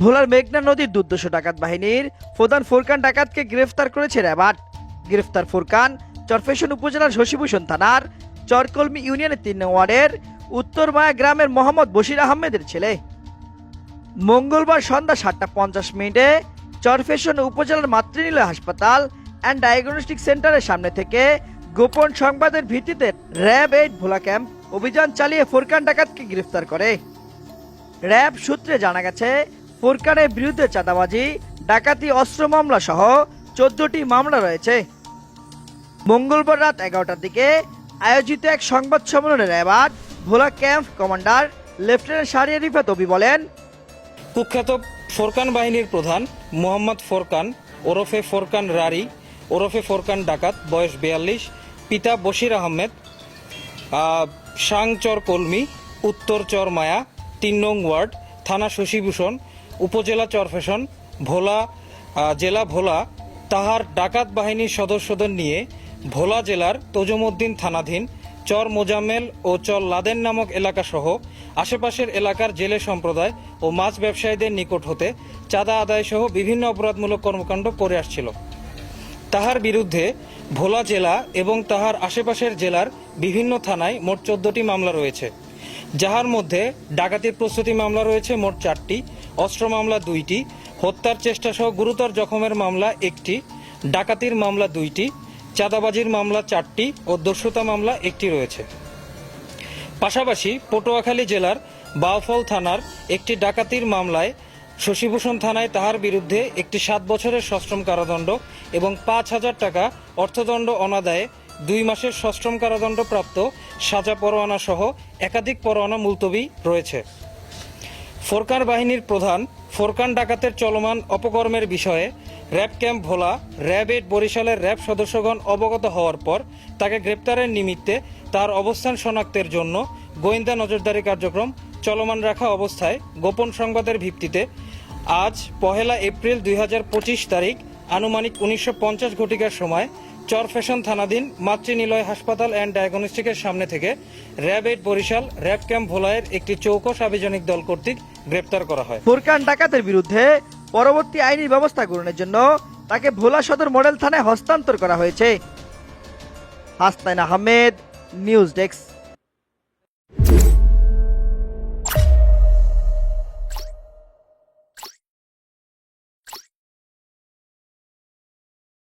ভোলার মেঘনা নদীর দুর্দশ ডাকাত বাহিনীর প্রধান ফুরকান ডাকাতকে গ্রেফতার করেছে র্যাবাট গ্রেফতার ফুরকান চরফেশন উপজেলার শশীভূষণ থানার চরকলমি ইউনিয়নের তিন ওয়ার্ডের উত্তর মায়া গ্রামের মোহাম্মদ বশির আহমেদের ছেলে। মঙ্গলবার সন্ধ্যা সাতটা পঞ্চাশ মিনিটে চরফেশন উপজেলার মাতৃনিলয় হাসপাতাল অ্যান্ড ডায়াগনস্টিক সেন্টারের সামনে থেকে গোপন সংবাদের ভিত্তিতে র্যাব এইট ভোলা ক্যাম্প অভিযান চালিয়ে ফুরকান ডাকাতকে গ্রেফতার করে। র্যাব সূত্রে জানা গেছে ফুরকানের বিরুদ্ধে চাঁদাবাজি ডাকাতি অস্ত্র মামলা সহ চোদ্দটি মামলা রয়েছে। মঙ্গলবার রাত এগারোটার দিকে আয়োজিত এক সংবাদ সম্মেলনে র্যাবাট Bhola camp commander lieutenant Shahriar Rifat অবি বলেন কুখ্যাত ফোরকান বাহিনীর প্রধান মোহাম্মদ ফোরকান ওরফে ফোরকান রারি ওরফে ফোরকান ডাকাত বয়স বিয়াল্লিশ পিতা বশির আহমেদ আহ, সাংচর কলমি উত্তর চর মায়া তিন নং ওয়ার্ড থানা শশীভূষণ উপজেলা চরফেশন ভোলা জেলা ভোলা, তাহার ডাকাত বাহিনীর সদস্যদের নিয়ে ভোলা জেলার তজুমুদ্দিন থানাধীন চর মোজাম্মেল ও চর লাদেন নামক এলাকাসহ আশেপাশের এলাকার জেলে সম্প্রদায় ও মাছ ব্যবসায়ীদের নিকট হতে চাঁদা আদায় সহ বিভিন্ন অপরাধমূলক কর্মকাণ্ড করে আসছিল। তাহার বিরুদ্ধে ভোলা জেলা এবং তাহার আশেপাশের জেলার বিভিন্ন থানায় মোট চোদ্দটি মামলা রয়েছে, যাহার মধ্যে ডাকাতির প্রস্তুতি মামলা রয়েছে মোট চারটি অস্ত্র মামলা দুইটি, হত্যার চেষ্টা সহ গুরুতর জখমের মামলা একটি, ডাকাতির মামলা দুইটি, চাঁদাবাজির মামলা চারটি ও দস্যুতা মামলা একটি রয়েছে। পাশাপাশি পটুয়াখালী জেলার বাউফল থানার একটি ডাকাতির মামলায় শশীভূষণ থানায় তাহার বিরুদ্ধে একটি সাত বছরের সশ্রম কারাদণ্ড এবং পাঁচ হাজার টাকা অর্থদণ্ড অনাদায়ে দুই মাসের সশ্রম কারাদণ্ড প্রাপ্ত সাজা পরোয়ানা সহ একাধিক পরোয়ানা মুলতবি রয়েছে। ফোরকান বাহিনীর প্রধান, ফোরকান ডাকাতের চলমান অপকর্মের বিষয়ে RAB camp Bhola, RAB eight বরিশালের র্যাব সদস্যগণ অবগত হওয়ার পর তাকে গ্রেপ্তারের নিমিত্তে তার অবস্থান শনাক্তের জন্য গোয়েন্দা নজরদারি কার্যক্রম চলমান রাখা অবস্থায় গোপন সংবাদের ভিত্তিতে আজ পহেলা এপ্রিল দুই হাজার পঁচিশ তারিখ আনুমানিক উনিশশো পঞ্চাশ ঘটিকার সময় চর ফ্যাশন থানাধীন মাতৃনিলয় হাসপাতাল অ্যান্ড ডায়াগনস্টিকের সামনে থেকে RAB eight Barishal RAB camp ভোলায়ের একটি চৌকস আভিযানিক দল কর্তৃক গ্রেপ্তার করা হয়। ফুরকান ডাকাতের বিরুদ্ধে পরবর্তী আইনি ব্যবস্থা গ্রহণের জন্য তাকে ভোলা সদর মডেল থানায় হস্তান্তর করা হয়েছে। হাস্তাইন আহমেদ, নিউজ ডেস্ক।